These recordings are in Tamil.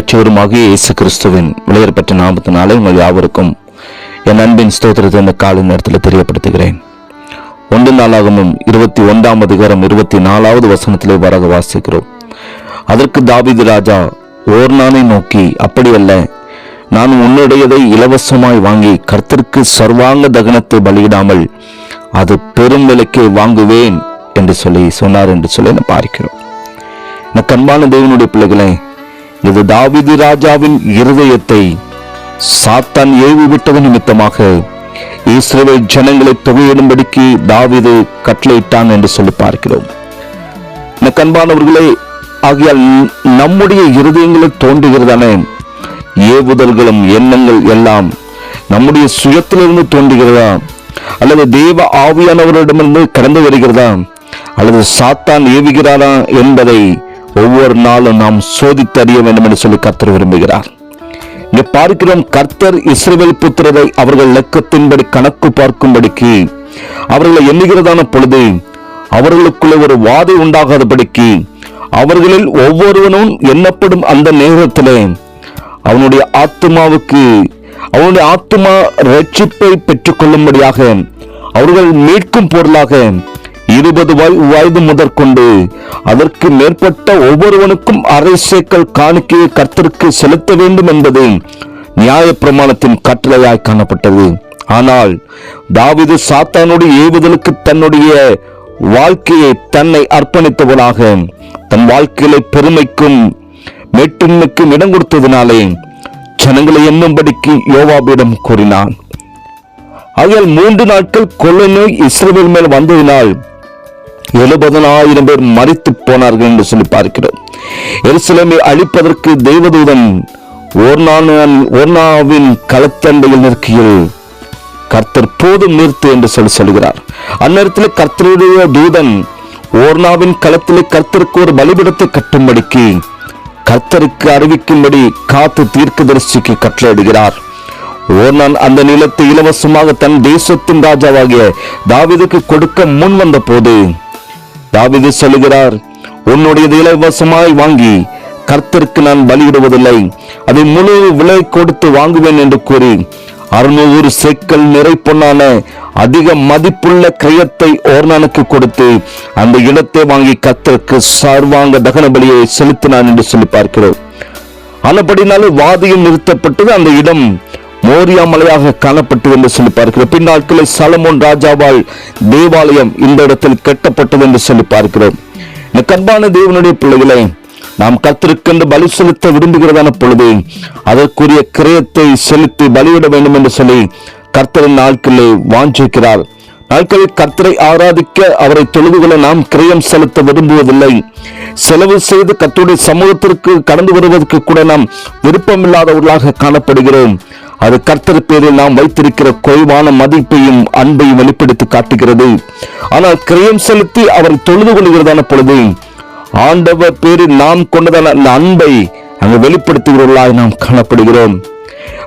ஆண்டவரும் இரட்சகருமாகிய இயேசு கிறிஸ்துவின் விளையற்பட்ட நாமத்தினாலே உங்கள் யாவருக்கும் என் அன்பின் ஸ்தோத்திரத்தை இந்த காலை நேரத்தில் தெரியப்படுத்துகிறேன். ஒன்று நாளாகவும் இருபத்தி ஒன்றாம் அதிகாரம் இருபத்தி நாலாவது வசனத்திலே வரக வாசிக்கிறோம். அதற்கு தாவீது ராஜா ஓர்னானை நோக்கி அப்படியல்ல. நான் உன்னுடையதை இலவசமாய் வாங்கி கர்த்தருக்கு சர்வாங்க தகனத்தை பலியிடாமல் அது பெரும் விலைக்கே வாங்குவேன் என்று சொல்லி சொன்னார் என்று சொல்லி நான் பார்க்கிறோம் நான் கண்பான தேவனுடைய பிள்ளைகளே இது தாவிது ராஜாவின் இருதயத்தை சாத்தான் ஏவி விட்டது நிமித்தமாக இஸ்ரவேல் ஜனங்களை தொகையிடும்படிக்கு தாவிது கட்டளையிட்டான் என்று சொல்லி பார்க்கிறோம். கண்பானவர்களே ஆகியால் நம்முடைய இருதயங்களில் தோன்றுகிறதான ஏவுதல்களும் எண்ணங்கள் எல்லாம் நம்முடைய சுயத்திலிருந்து தோன்றுகிறதா? அல்லது தேவ ஆவியானவரிடமிருந்து கடந்து வருகிறதா? அல்லது சாத்தான் ஏவுகிறாரா என்பதை ஒவ்வொரு நாளும் நாம் சோதித்தறிய வேண்டும் என்று சொல்லி கர்த்தர் விரும்புகிறார். இங்கே பார்க்கிறோம் கர்த்தர் இஸ்ரேல் புத்திரரை அவர்கள் லக்கத்தின்படி கணக்கு பார்க்கும்படிக்கு அவர்களை எண்ணுகிறதான பொழுது அவர்களுக்குள்ளே ஒரு வாதை உண்டாகாதபடிக்கு அவர்களில் ஒவ்வொருவனும் எண்ணப்படும் அந்த நேரத்திலே அவனுடைய ஆத்மாவுக்கு அவனுடைய ஆத்மா ரட்சிப்பை பெற்றுக்கொள்ளும்படியாக அவர்கள் மீட்கும் பொருளாக இருபது வாய் வயது முதற்கொண்டு அதற்கு மேற்பட்ட ஒவ்வொருவனுக்கும் அரை சேக்கல் காணிக்கையை கர்த்தருக்கு செலுத்த வேண்டும் என்பது நியாயப்பிரமாணத்தின் கட்டளையாய் காணப்பட்டது. ஆனால் தாவிது சாத்தானுடைய ஏவுதலுக்கு தன்னுடைய வாழ்க்கையை தன்னை அர்ப்பணித்தவனாக தன் வாழ்க்கையில பெருமைக்கும் மேட்டின்மைக்கும் இடம் கொடுத்ததினாலே ஜனங்களை எண்ணும்படிக்கு யோவாபிடம் கூறினான். ஆகையால் மூன்று நாட்கள் கொள்ளை நோய் இஸ்ரேல் மேல் வந்ததினால் எழுபதனாயிரம் பேர் மறித்து போனார்கள் என்று சொல்லி பார்க்கிறோம். எருசலேமை அழிப்பதற்கு தெய்வதூதன் ஓர்னான் ஓர்னாவின் களத்தண்டையில் நிற்கையில் கர்த்தர் போதும் நிறுத்து என்று சொல்லி சொல்கிறார். அந்நேரத்தில் கர்த்தருடைய தூதன் ஓர்னாவின் களத்திலே கர்த்தருக்கு ஒரு பலிபிடத்தை கட்டும்படிக்கு கர்த்தருக்கு அறிவிக்கும்படி காத்து தீர்க்கதரிசிக்கு கட்டளையிடுகிறார். ஓர்னான் அந்த நிலத்தை இலவசமாக தன் தேசத்தின் ராஜாவாகிய தாவிதுக்கு கொடுக்க முன் வந்த போது தாவிது சொல்லுகிறார் உன்னுடையது இலவசமாய் வாங்கி கர்த்தருக்கு நான் பலியிடுவதில்லை. அதை முழு விலை கொடுத்து வாங்குவேன் என்று கூறி அறுநூறு செக்கல் நிறை பொன்னான அதிக மதிப்புள்ள கிரயத்தை ஓர்னானுக்கு கொடுத்து அந்த இடத்தை வாங்கி கர்த்தருக்கு சர்வாங்க தகன பலியை செலுத்தினான் என்று சொல்லி பார்க்கிறோம். ஆனபடினாலே வாதியம் நிறுத்தப்பட்டது அந்த இடம். மோரியா மலையாக காணப்பட்டது என்று சொல்லி பார்க்கிறோம். பின்னாட்களில் சலமோன் ராஜாவால் தேவாலயம் இந்த இடத்தில் கட்டப்பட்டது என்று சொல்லி பார்க்கிறோம். இந்த கண்பான தேவனுடைய பிள்ளைகளை நாம் கர்த்தருக்கென்று பலி செலுத்த விரும்புகிறதான பொழுது அதற்குரிய கிரயத்தை செலுத்தி பலியிட வேண்டும் என்று சொல்லி கர்த்தரின் நாட்களே வாஞ்சிக்கிறார். நாட்களில் கர்த்தரை ஆராதிக்க அவரை தொழுதுகளை நாம் கிரயம் செலுத்த விரும்புவதில்லை. செலவு செய்து கர்த்தருடைய சமூகத்திற்கு கடந்து வருவதற்கு கூட நாம் விருப்பமில்லாதவர்களாக காணப்படுகிறோம். அது கர்த்தர் பேரில் நாம் வைத்திருக்கிற குறைவான மதிப்பையும் அன்பையும் வெளிப்படுத்தி காட்டுகிறது. ஆனால் கிரயம் செலுத்தி அவர் தொழுது கொள்கிறதான பொழுது ஆண்டவர் பேரில் நாம் கொண்டதான அந்த அன்பை அங்கு வெளிப்படுத்துகிறவர்களாக நாம் காணப்படுகிறோம்.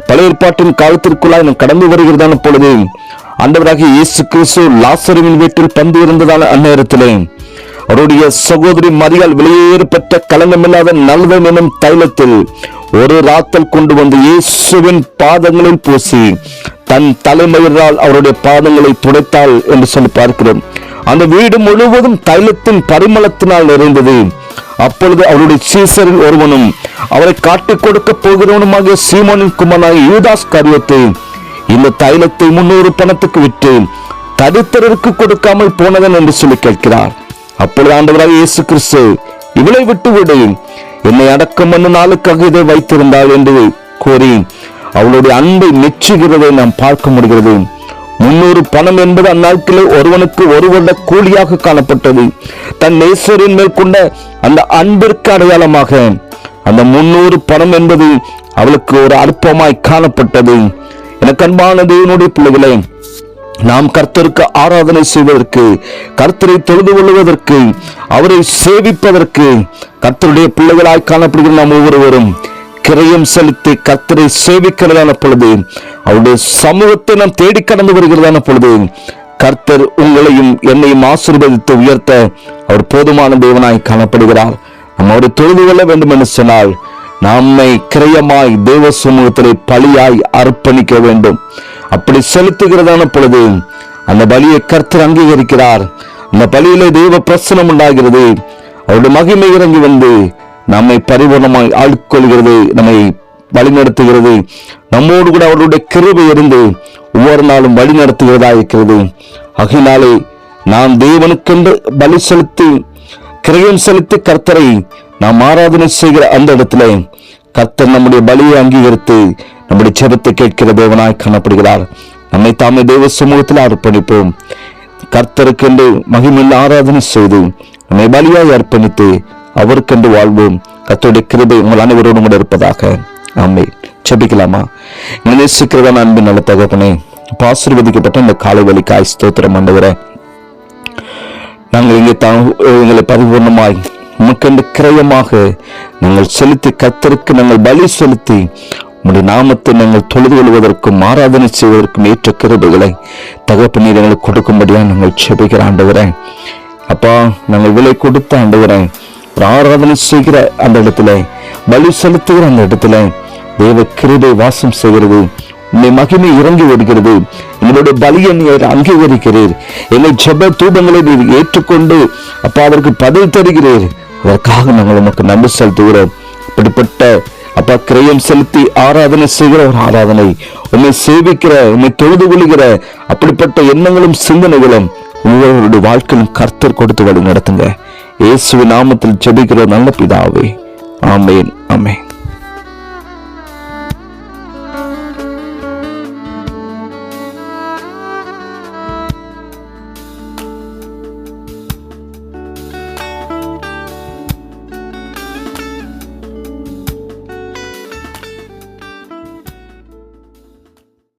பழைய ஏற்பாட்டின் காலத்திற்குள்ளாய் நாம் கடந்து வருகிறதான பொழுது அண்டவராக இயேசு கிறிஸ்து லாசருவின் வீட்டில் பந்து இருந்ததான அந்நேரத்திலே அவருடைய சகோதரி மரியால் வெளியேறு பெற்ற களங்கமில்லாத நல்வம் எனும் தைலத்தில் ஒரு ராத்தல் கொண்டு வந்து இயேசுவின் பாதங்களில் பூசி தன் தலைமயிரால் அவருடைய பாதங்களை துடைத்தாள் என்று சொல்லி பார்க்கிறோம். அந்த வீடு முழுவதும் தைலத்தின் பரிமளத்தினால் நிறைந்தது. அப்பொழுது அவருடைய சீசரில் ஒருவனும் அவரை காட்டிக் கொடுக்க போகிறவனுமாகிய சீமோனின் குமனாய் யூதாஸ் காரியத்தை இந்த தைலத்தை முன்னூறு பணத்துக்கு விட்டு தரித்திரருக்கு கொடுக்காமல் போனதன் என்று சொல்லி கேட்கிறார். அப்பொழுது ஆண்டவராக இயேசு கிறிஸ்து இவளை விட்டு விடு என்னை அடக்கம் பண்ண நாளுக்காக இதை வைத்திருந்தாள் என்று கூறி அவளுடைய அன்பை மெச்சுகிறதை நாம் பார்க்க முடிகிறது. முன்னூறு பணம் என்பது அந்நாட்களில் ஒருவனுக்கு ஒரு வருட கூலியாக காணப்பட்டது. தன் நேசரின் மேல் கொண்ட அந்த அன்பிற்கு அடையாளமாக அந்த முன்னூறு பணம் என்பது அவளுக்கு ஒரு அற்பமாய் காணப்பட்டது. எனக்கு அன்பான தேவனுடைய பிள்ளைகளே நாம் கர்த்தருக்கு ஆராதனை செய்வதற்கு கர்த்தரை தொழுது கொள்வதற்கு அவரை சேவிப்பதற்கு கர்த்தருடைய பிள்ளைகளாய் காணப்படுகிற நாம் ஒவ்வொருவரும் கிரயம் செலுத்தி கர்த்தரை சேவிக்கிறதான பொழுது அவருடைய சமூகத்தை நாம் தேடி கடந்து வருகிறதான பொழுது கர்த்தர் உங்களையும் என்னையும் ஆசீர்வதித்து உயர்த்த அவர் போதுமான தேவனாய் காணப்படுகிறார். நம்ம அவரை தொழுது கொள்ள வேண்டும் என்று சொன்னால் நம்மை கிரயமாய் தேவ சமூகத்திலே பலியாய் அர்ப்பணிக்க வேண்டும். அப்படி செலுத்துகிறதான பொழுது அந்த பலியை கர்த்தர் அங்கீகரிக்கிறார். அந்த பலியிலே தெய்வ பிரசனம் உண்டாகிறது. அவருடைய மகிமை இறங்கி வந்து நம்மை பரிபூர்ணமாய் ஆட்கொள்கிறது நம்மை வழிநடத்துகிறது. நம்மோடு கூட அவருடைய கிருபை இருந்து ஒவ்வொரு நாளும் வழி நடத்துகிறதா இருக்கிறது. அகினாலே நாம் தேவனுக்கென்று பலி செலுத்தி கிரயம் செலுத்தி கர்த்தரை நாம் ஆராதனை செய்கிற அந்த இடத்துல கர்த்தர் நம்முடைய பலியை அங்கீகரித்து நம்முடைய ஜெபத்தை கேட்கிற தேவனாய் காணப்படுகிறார். நம்மை தாமே தேவ சமூகத்தில் அர்ப்பணிப்போம். கர்த்தருக்கென்று மகிமையில் ஆராதனை செய்து நம்மை பலியாய் அர்ப்பணித்து அவருக்கென்று வாழ்வோம். கத்தோடைய கிருபை உங்கள் அனைவரோடும் கூட இருப்பதாக. ஆமே செபிக்கலாமா எங்களை நேசிக்கிறதா அன்பின் நல்ல தகப்பனே அப்ப ஆசீர்வதிக்கப்பட்ட இந்த காலை வழி காய் ஸ்தோத்திரம் ஆண்டவரே. நாங்கள் இங்கே தான் எங்களை பரிபூர்ணமாய் உமக்கென்று கிரயமாக நாங்கள் செலுத்தி கத்தருக்கு நாங்கள் பலி செலுத்தி உடைய நாமத்தை நாங்கள் தொழுது கொள்வதற்கும் ஆராதனை செய்வதற்கும் ஏற்ற கிருபைகளை தகப்பு நீர் எங்களுக்கு கொடுக்கும்படியாக நாங்கள் செபிக்கிற ஆண்டுகிறேன் அப்பா நாங்கள் விலை கொடுத்த ஆண்டுகிறேன் ஒரு ஆராதனை செய்கிற அந்த இடத்துல பலி செலுத்துகிற அந்த இடத்துல தேவ கிருபை வாசம் செய்கிறது. உன்னை மகிமை இறங்கி வருகிறது. எங்களுடைய பலியை நீர் அங்கீகரிக்கிறீர். எங்கள் ஜப தூபங்களை நீர் ஏற்றுக்கொண்டு அப்பா அதற்கு பதில் தருகிறீர். அதற்காக நாங்கள் உமக்கு நன்றி செலுத்துகிறோம். இப்படிப்பட்ட அப்பா கிரயம் செலுத்தி ஆராதனை செய்கிற ஒரு ஆராதனை. உண்மை சேவிக்கிற உண்மை தொழுது கொள்கிற அப்படிப்பட்ட எண்ணங்களும் சிந்தனைகளும் உங்களுடைய வாழ்க்கையிலும் கர்த்தர் கொடுத்து வழி நடத்துங்க. இயேசுவின் நாமத்தில் ஜெபிக்கிற நல்ல பிதாவே. ஆமேன் ஆமேன்.